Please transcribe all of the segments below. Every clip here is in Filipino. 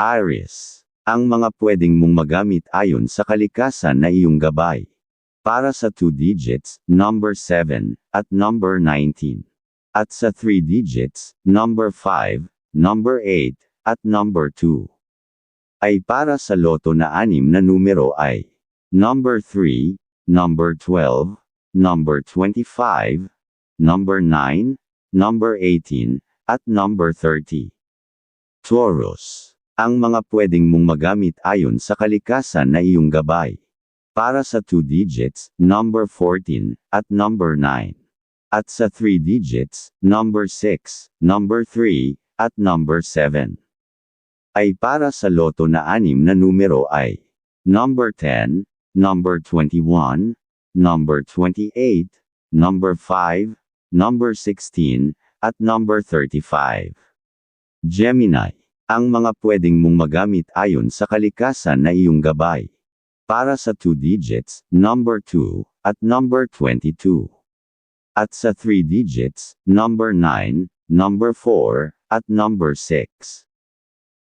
Aries. Ang mga pwedeng mong magamit ayon sa kalikasan na iyong gabay. Para sa 2 digits, number 7, at number 19. At sa 3 digits, number 5, number 8, at number 2. Ay para sa loto na anim na numero ay number 3, number 12, number 25, number 9, number 18, at number 30. Taurus. Ang mga pwedeng mong magamit ayon sa kalikasan na iyong gabay. Para sa 2 digits, number 14, at number 9. At sa 3 digits, number 6, number 3, at number 7. Ay para sa loto na anim na numero ay number 10, number 21, number 28, number 5, number 16, at number 35. Gemini. Ang mga pwedeng mong magamit ayon sa kalikasan na iyong gabay. Para sa 2 digits, number 2, at number 22. At sa 3 digits, number 9, number 4, at number 6.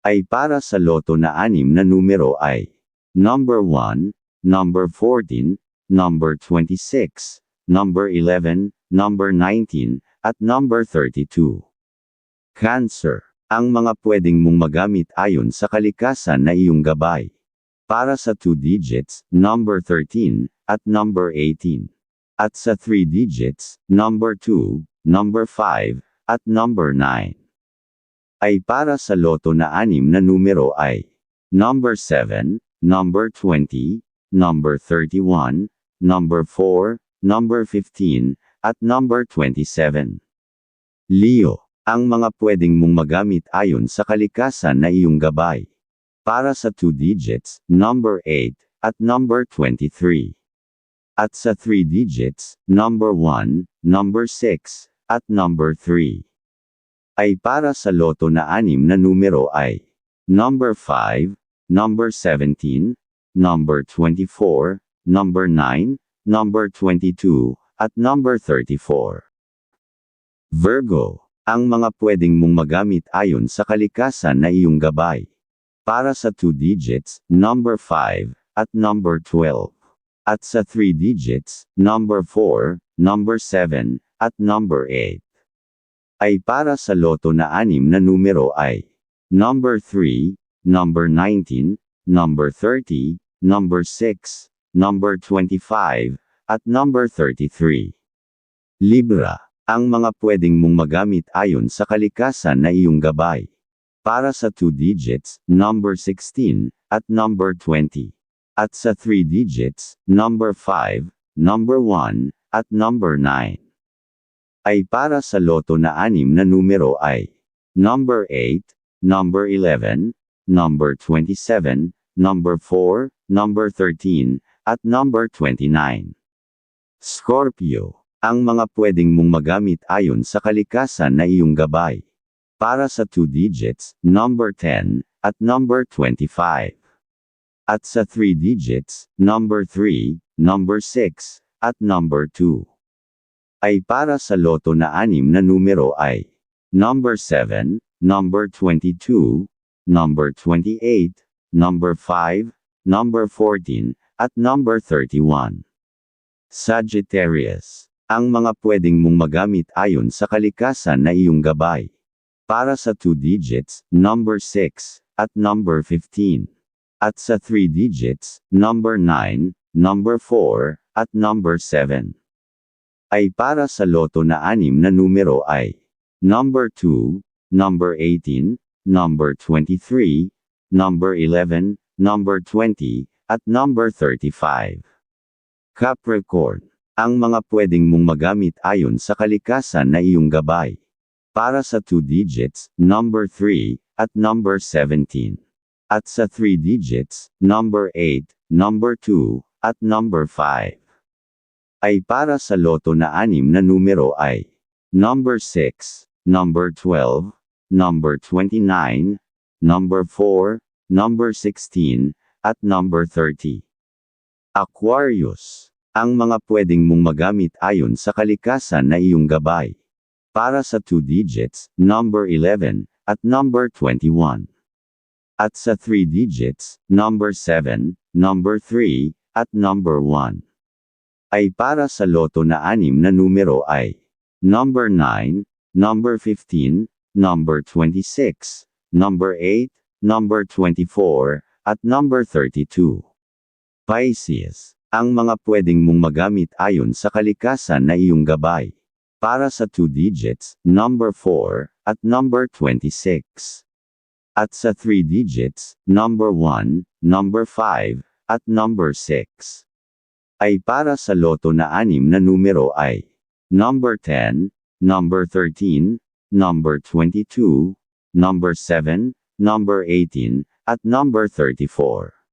Ay para sa loto na anim na numero ay number 1, number 14, number 26, number 11, number 19, at number 32. Cancer. Ang mga pwedeng mong magamit ayon sa kalikasan na iyong gabay. Para sa 2 digits, number 13, at number 18. At sa 3 digits, number 2, number 5, at number 9. Ay para sa loto na anim na numero ay number 7, number 20, number 31, number 4, number 15, at number 27. Leo. Ang mga pwedeng mong magamit ayon sa kalikasan na iyong gabay. Para sa 2 digits, number 8, at number 23. At sa 3 digits, number 1, number 6, at number 3. Ay para sa loto na anim na numero ay number 5, number 17, number 24, number 9, number 22, at number 34. Virgo. Ang mga pwedeng mong magamit ayon sa kalikasan na iyong gabay. Para sa 2 digits, number 5, at number 12. At sa 3 digits, number 4, number 7, at number 8. Ay para sa loto na anim na numero ay number 3, number 19, number 30, number 6, number 25, at number 33. Libra. Ang mga pwedeng mong magamit ayon sa kalikasan na iyong gabay. Para sa 2 digits, number 16, at number 20. At sa 3 digits, number 5, number 1, at number 9. Ay para sa loto na anim na numero ay number 8, number 11, number 27, number 4, number 13, at number 29. Scorpio. Ang mga pwedeng mong magamit ayon sa kalikasan na iyong gabay. Para sa 2 digits, number 10, at number 25. At sa 3 digits, number 3, number 6, at number 2. Ay para sa loto na anim na numero ay number 7, number 22, number 28, number 5, number 14, at number 31. Sagittarius. Ang mga pwedeng mong magamit ayon sa kalikasan na iyong gabay. Para sa 2 digits, number 6, at number 15. At sa 3 digits, number 9, number 4, at number 7. Ay para sa loto na anim na numero ay number 2, number 18, number 23, number 11, number 20, at number 35. Capricorn. Ang mga pwedeng mong magamit ayon sa kalikasan na iyong gabay. Para sa 2 digits, number 3, at number 17. At sa 3 digits, number 8, number 2, at number 5. Ay para sa loto na anim na numero ay number 6, number 12, number 29, number 4, number 16, at number 30. Aquarius ang mga pwedeng mong magamit ayon sa kalikasan na iyong gabay. Para sa 2 digits, number 11, at number 21. At sa 3 digits, number 7, number 3, at number 1. Ay para sa loto na anim na numero ay number 9, number 15, number 26, number 8, number 24, at number 32. Pisces, ang mga pwedeng mong magamit ayon sa kalikasan na iyong gabay. Para sa 2 digits, number 4, at number 26. At sa 3 digits, number 1, number 5, at number 6. Ay para sa loto na anim na numero ay number 10, number 13, number 22, number 7, number 18, at number 34.